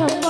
정말